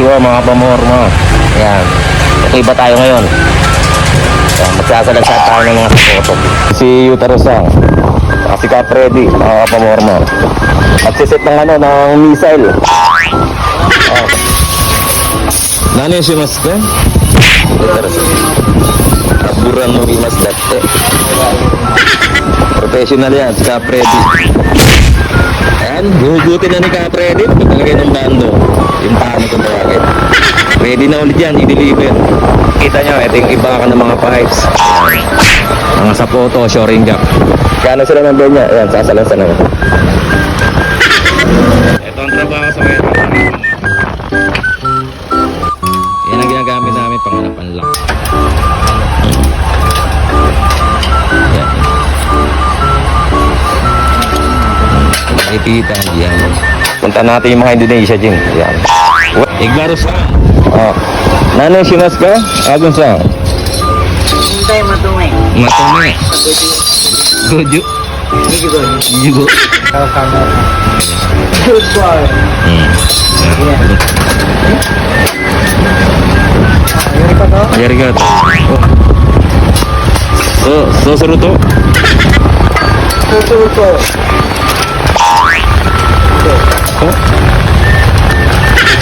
Konnichiwa mga pamorma. Ayan. Iba tayo ngayon. Ayan, magsasalagsa tayo ng mga photo. Si Yuta Rosang. Saka si Cap Freddy, mga pamorma. At siset ng ano, ng missile. Oh. Nani si Maske? Yuta Rosang. Aburan mo imas dati. Professional yan, si Cap Freddy. Gugutin na ni Cap Freddy. Pagkalagay ng bando. Yung paano kung tawagin. Ready na ulit yan, i-deliver. Kita nyo, ito yung iba ka ng mga pipes. Mga sa photo, shoring jack. Kano sila ng niya? Ayan, sasalansan na. Ito ang trabaho sa meron. ipita yan punta natin yung mga Indonesia dyan yan igbaros oh. nanay si ka agon sa hindi matume matume gojo Jugo. Jugo. Good boy. Ajar. So, so seru tuh. Seru tuh. え